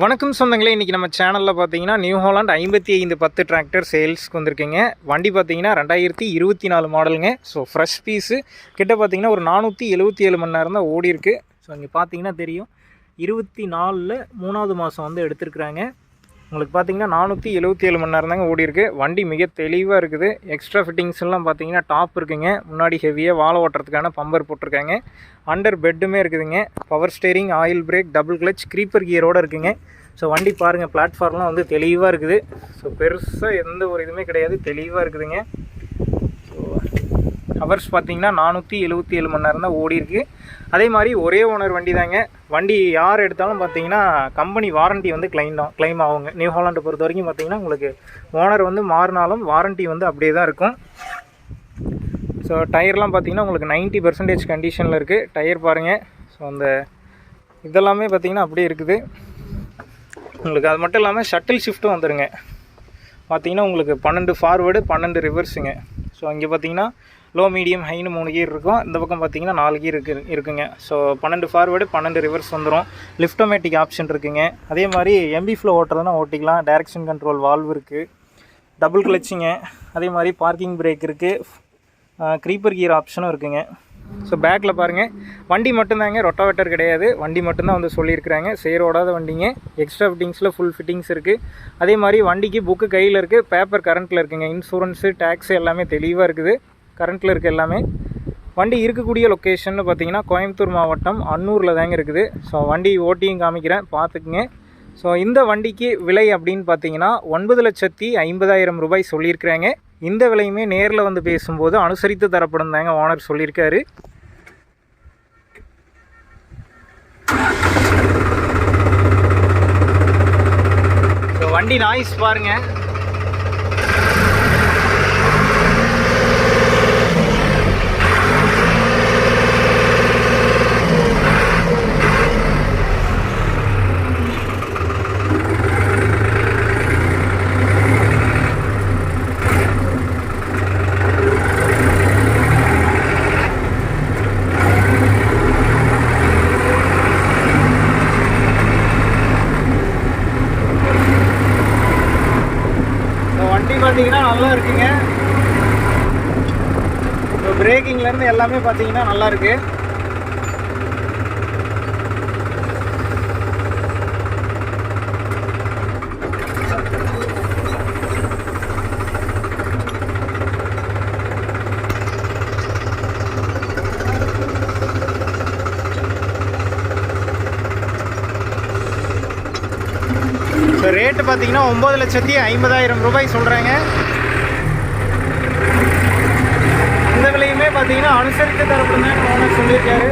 வணக்கம் சொந்தங்களே இன்றைக்கி நம்ம சேனலில் பார்த்தீங்கன்னா நியூ ஹாலாண்ட் ஐம்பத்தி ஐந்து பத்து டிராக்டர் சேல்ஸ்க்கு வந்திருக்குங்க. வண்டி பார்த்தீங்கன்னா ரெண்டாயிரத்தி இருபத்தி நாலு மாடலுங்க ஸோ ஃப்ரெஷ் பீஸு கிட்ட பார்த்தீங்கன்னா ஒரு நானூற்றி எழுபத்தி ஏழு மணி நேரம் தான் ஓடி ஸோ இங்கே பார்த்தீங்கன்னா தெரியும். இருபத்தி நாலில் மூணாவது மாதம் வந்து எடுத்திருக்கிறாங்க. உங்களுக்கு பார்த்தீங்கன்னா நானூற்றி எழுபத்தி ஏழு மணி நேரம் தாங்க ஓடி இருக்குது வண்டி மிக தெளிவாக இருக்குது. எக்ஸ்ட்ரா ஃபிட்டிங்ஸ் எல்லாம் பார்த்தீங்கன்னா டாப் இருக்குங்க. முன்னாடி ஹெவியாக வாழை ஓட்டுறதுக்கான பம்பர் போட்டிருக்காங்க. அண்டர் பெட்டுமே இருக்குதுங்க. Power steering oil brake double clutch creeper கியரோடு இருக்குங்க. ஸோ வண்டி பாருங்கள் பிளாட்ஃபார்ம்லாம் வந்து தெளிவாக இருக்குது. ஸோ பெருசாக எந்த ஒரு இதுவுமே கிடையாது. தெளிவாக இருக்குதுங்க. ஹவர்ஸ் பார்த்தீங்கன்னா நானூற்றி எழுபத்தி ஏழு மணி நேரம் தான் ஓடிருக்கு அதே மாதிரி ஒரே ஓனர் வண்டி தாங்க வண்டி யார் எடுத்தாலும் பார்த்தீங்கன்னா கம்பெனி வாரண்டி வந்து கிளைம் தான் கிளைம் ஆகுங்க. நியூ ஹாலாண்டை பொறுத்த வரைக்கும் பார்த்தீங்கன்னா உங்களுக்கு ஓனர் வந்து மாறினாலும் வாரண்டி வந்து அப்படியே தான் இருக்கும். ஸோ டயர்லாம் பார்த்தீங்கன்னா உங்களுக்கு 90% பர்சன்டேஜ் கண்டிஷனில் இருக்குது டயர் பாருங்கள் ஸோ அந்த இதெல்லாமே பார்த்தீங்கன்னா அப்படியே இருக்குது. உங்களுக்கு அது மட்டும் இல்லாமல் ஷட்டில் ஷிஃப்ட்டும் வந்துடுங்க பார்த்தீங்கன்னா உங்களுக்கு பன்னெண்டு ஃபார்வேர்டு பன்னெண்டு ரிவர்ஸுங்க ஸோ அங்கே பார்த்தீங்கன்னா லோ மீடியம் ஹைன்னு மூணு கீர் இருக்கும். இந்த பக்கம் பார்த்தீங்கன்னா நாலு கீர் இருக்கு இருக்குங்க. ஸோ பன்னெண்டு ஃபார்வேர்டு பன்னெண்டு ரிவர்ஸ் வந்துடும் லிஃப்டோமேட்டிக் ஆப்ஷன் இருக்குங்க. அதே மாதிரி எம்பி ஃப்ளோ ஓட்டுறதுனா ஓட்டிக்கலாம். டேரக்ஷன் கண்ட்ரோல் வால்வ் இருக்குது டபுள் கிளச்சிங்க அதே மாதிரி பார்க்கிங் பிரேக் இருக்குது க்ரீப்பர் கீர் ஆப்ஷனும் இருக்குங்க. ஸோ பேக்கில் பாருங்கள் வண்டி மட்டும்தாங்க ரொட்டாவேட்டர் கிடையாது. வண்டி மட்டும்தான் வந்து சொல்லியிருக்கிறாங்க. சேர் ஓடாத வண்டிங்க. எக்ஸ்ட்ரா ஃபிட்டிங்ஸில் ஃபுல் ஃபிட்டிங்ஸ் இருக்குது அதே மாதிரி வண்டிக்கு புக்கு கையில் இருக்குது பேப்பர் கரண்ட்டில் இருக்குங்க. இன்சூரன்ஸு டேக்ஸு எல்லாமே தெளிவாக இருக்குது. கரண்ட்டில் இருக்க எல்லாமே. வண்டி இருக்கக்கூடிய லொக்கேஷன்னு பார்த்தீங்கன்னா கோயம்புத்தூர் மாவட்டம் அன்னூரில் தாங்க இருக்குது. ஸோ வண்டி ஓட்டியும் காமிக்கிறேன் பார்த்துக்குங்க ஸோ இந்த வண்டிக்கு விலை அப்படின்னு பார்த்தீங்கன்னா ஒன்பது லட்சத்தி ஐம்பதாயிரம் ரூபாய் சொல்லியிருக்கிறாங்க. இந்த விலையுமே நேரில் வந்து பேசும்போது அனுசரித்து தரப்படும் தாங்க ஓனர் சொல்லியிருக்காரு. ஸோ வண்டி நாய்ஸ் பாருங்க ஸோ வண்டி பார்த்தீங்கன்னா நல்லா இருக்குங்க. இப்போ பிரேக்கிங்லேருந்து எல்லாமே பார்த்தீங்கன்னா நல்லா ஸோ ரேட்டு பார்த்தீங்கன்னா ஒம்பது லட்சத்தி ஐம்பதாயிரம் ரூபாய் சொல்கிறாங்க இந்த விலையுமே பார்த்தீங்கன்னா அனுசரித்து தரப்படுங்க ஓனர் சொல்லியிருக்காரு.